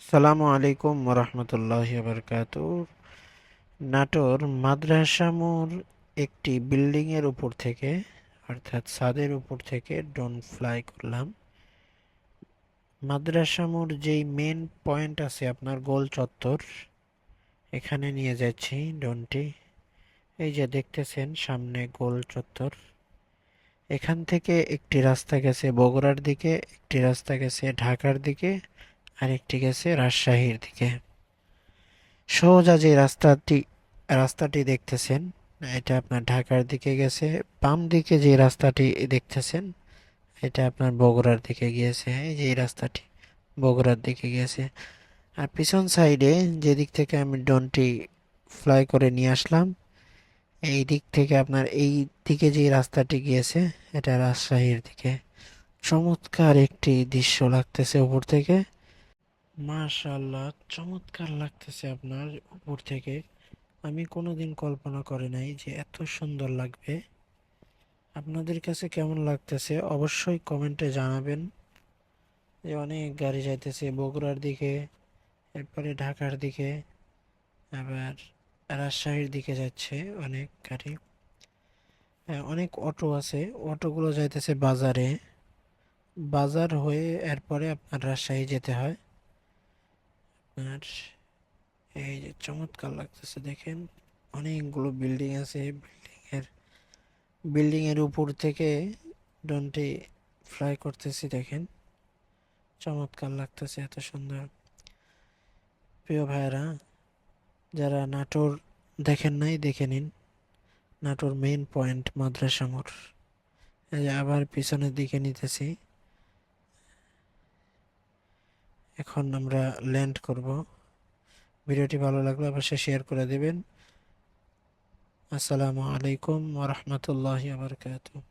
আসসালামু আলাইকুম রহমতুল্লাহ বরকাত নাটোর মাদ্রাসা মোড় একটি বিল্ডিং এর উপর থেকে, অর্থাৎ ছাদের উপর থেকে ড্রোন ফ্লাই করলাম। মাদ্রাসা মোড় যেই মেন পয়েন্ট আছে, আপনার গোল চত্বর, এখানে নিয়ে যাচ্ছি ড্রোনটি। এই যে দেখতেছেন, সামনে গোল চত্বর। এখান থেকে একটি রাস্তা গেছে বগুড়ার দিকে, একটি রাস্তা গেছে ঢাকার দিকে আরেকটি গেছে রাজশাহীর দিকে। সোজা যে রাস্তাটি রাস্তাটি দেখতেছেন, এটা আপনার ঢাকার দিকে গেছে। বাম দিকে যে রাস্তাটি দেখতেছেন, এটা আপনার বগুড়ার দিকে গিয়েছে। এই যে রাস্তাটি বগুড়ার দিকে গিয়েছে। আর পিছন সাইডে যে দিক থেকে আমি ড্রোনটি ফ্লাই করে নিয়ে আসলাম, এই দিক থেকে আপনার এই দিকে যে রাস্তাটি গিয়েছে, এটা রাজশাহীর দিকে। চমৎকার একটি দৃশ্য লাগতেছে উপর থেকে। মাশাআল্লাহ চমৎকার লাগতেছে আপনার উপর থেকে। আমি কোনো দিন কল্পনা করে নাই যে এত সুন্দর লাগবে। আপনাদের কাছে কেমন লাগতেছে অবশ্যই কমেন্টে জানাবেন। যে অনেক গাড়ি যাইতেছে বগুড়ার দিকে এরপরে ঢাকার দিকে আবার রাজশাহীর দিকে যাচ্ছে অনেক গাড়ি। হ্যাঁ, অনেক অটো আছে। অটোগুলো যাইতেছে বাজারে। বাজার হয়ে এরপরে আপনার রাজশাহী যেতে হয়। আর এই যে চমৎকার লাগতেছে, দেখেন অনেকগুলো বিল্ডিং আছে। বিল্ডিং এর বিল্ডিং এর উপর থেকে ড্রোনটি ফ্লাই করতেছি, দেখেন। চমৎকার লাগতেছে, এত সুন্দর। প্রিয় ভাইয়েরা, যারা নাটোর দেখেন নাই, দেখে নিন। নাটোর মেইন পয়েন্ট মাদ্রাসা মোড় এই যে আবার পিছনের দিকে নিতেছি। এখন আমরা ল্যান্ড করব। ভিডিওটি ভালো লাগলে অবশ্যই শেয়ার করে দেবেন। আসসালামু আলাইকুম ওরহমতুল্লাহ আবরকাতুহ